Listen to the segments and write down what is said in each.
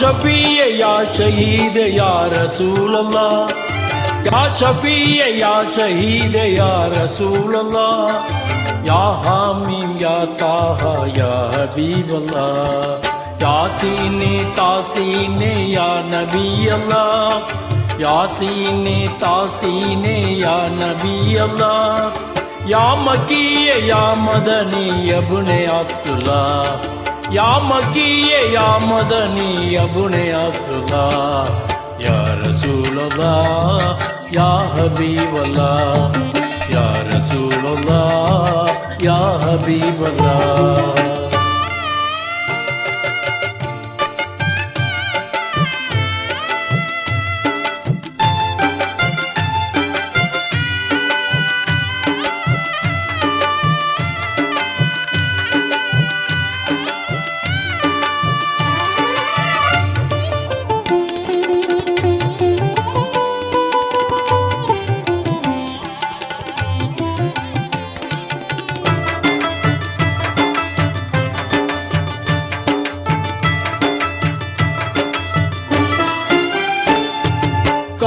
شفیع یا شہید یا رسول اللہ یا شفیع یا شہید یا رسول اللہ یا حامی یا تاہا یا حبیب اللہ یا یاسین تاسین یا نبی اللہ یا یاسین تاسین یا نبی اللہ یا مکی یا مدنی ابن عبداللہ ಯಾಮಕಿಯೇ ಯಾಮದನಿಯ ಬುಣೆಯ ತುಲ ಯಾರ ಸೂಲದ ಯಾ ಹಬೀಬಲ ಯಾರ ಸೂಲದ ಯಾ ಹಬೀಬಲ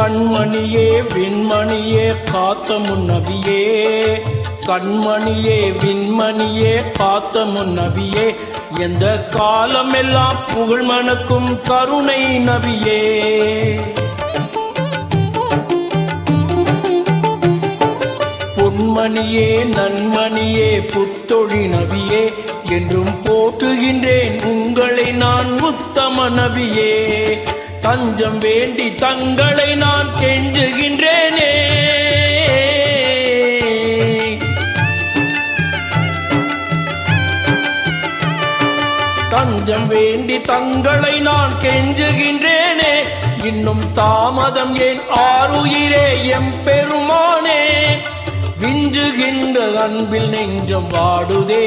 கண்மணியே விண்மணியே காத்த முன்னபியே கண்மணியே விண்மணியே காத்த முன்னபியே எந்த காலமெல்லாம் புகழ் மணக்கும் கருணை நபியே. பொன்மணியே நன்மணியே புத்தொழி நபியே. என்றும் போற்றுகின்றேன் உங்களை நான் உத்தம நபியே. தஞ்சம் வேண்டி தங்களை நான் கெஞ்சுகின்றேனே. தஞ்சம் வேண்டி தங்களை நான் கெஞ்சுகின்றேனே. இன்னும் தாமதம் ஏன் ஆறுயிரே எம் பெருமானே. விஞ்சுகின்ற அன்பில் நெஞ்சம் வாடுதே.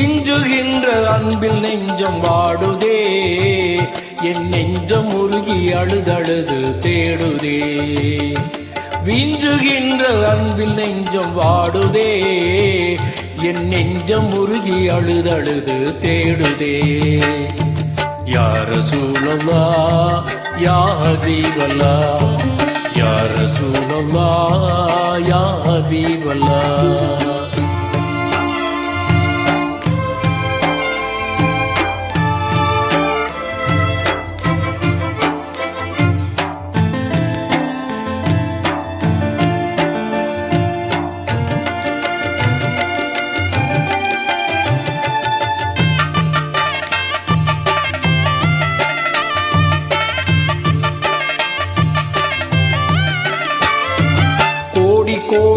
விஞ்சுகின்ற அன்பில் நெஞ்சம் வாடுதே. என் நெஞ்சம் உருகி அழுதழுது தேடுதே. விஞ்சுகின்ற அன்பில் நெஞ்சம் வாடுதே. என் நெஞ்சம் உருகி அழுதழுது தேடுதே. யார சூழலா யாதீவலா? யார சூழலா யாதீவலா?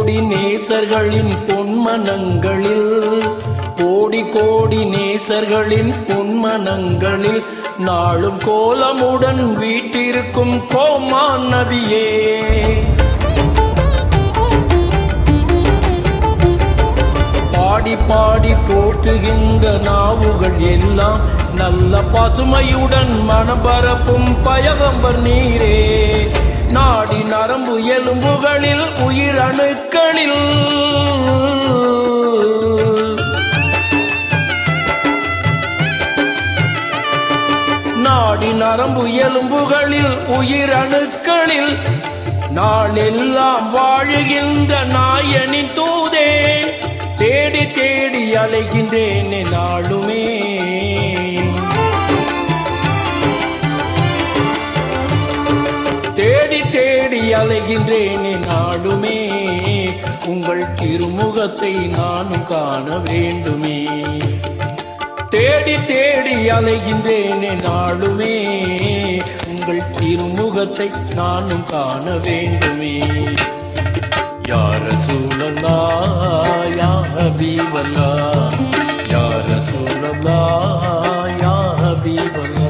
கோடி நேசர்களின் பொன்மனங்களில் கோடி கோடி நேசர்களின் பொன்மனங்களில் நாளும் கோலமுடன் வீட்டிருக்கும் கோமா நதியே பாடி பாடி போற்றுகின்ற நாவுகள் எல்லாம் நல்ல பசுமையுடன் மனபரப்பும் பயகம்பர் நீரே. நாடி நரம்பு எலும்புகளில் உயிரணுக்களில். நாடி நரம்பு எலும்புகளில் உயிரணுக்களில் நாளெல்லாம் வாழுகின்ற நாயனின் தூதே. தேடி தேடி அலைகின்றேன் நாளுமே தேடி அலைகின்றேனே நாளுமே உங்கள் திருமுகத்தை நானும் காண வேண்டுமே. தேடி தேடி அலைகின்றேனே நாளுமே உங்கள் திருமுகத்தை நானும் காண வேண்டுமே. யார சூழலா யா பீவலா யார சூழலா யா பீவலா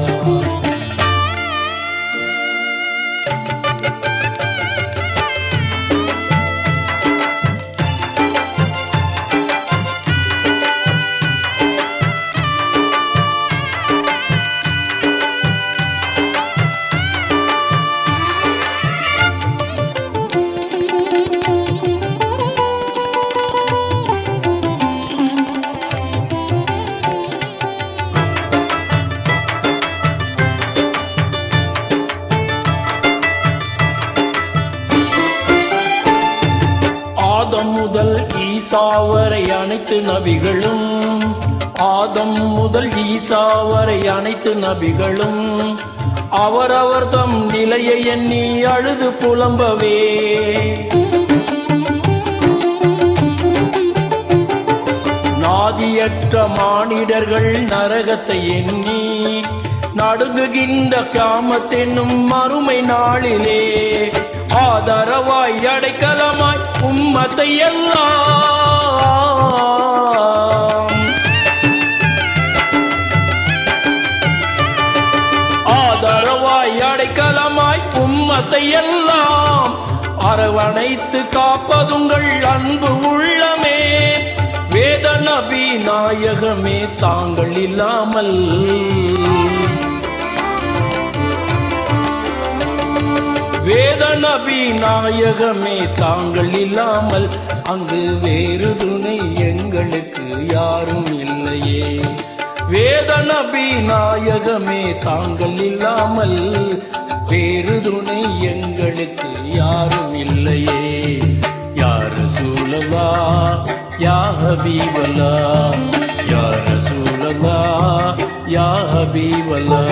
ஈசாவரை அனைத்து நபிகளும் ஆதம் முதல் ஈசாவரை அனைத்து நபிகளும். அவரவர் தம் நிலையை எண்ணி அழுது புலம்பவே. நாதியற்ற மானிடர்கள் நரகத்தை எண்ணி நடுங்குகின்ற காமத்தென்னும் மறுமை நாளிலே. ஆதரவாய் அடைக்கலமாய் உம்மத்தை எல்லாம். ஆதரவாய் அடைக்கலமாய் உம்மத்தை எல்லாம். அரவணைத்து காப்பதுங்கள் அன்பு உள்ளமே. வேத நபி நாயகமே தாங்கள் இல்லாமல். வேத நபி நாயகமே தாங்கள் இல்லாமல் அங்கு வேறு துணை எங்களுக்கு யாரும் இல்லையே. வேத நபி நாயகமே தாங்கள் இல்லாமல் வேறு துணை எங்களுக்கு யாரும் இல்லையே. யார் சூழலா யா ஹபீபலா யார் சூழலா யா ஹபீபலா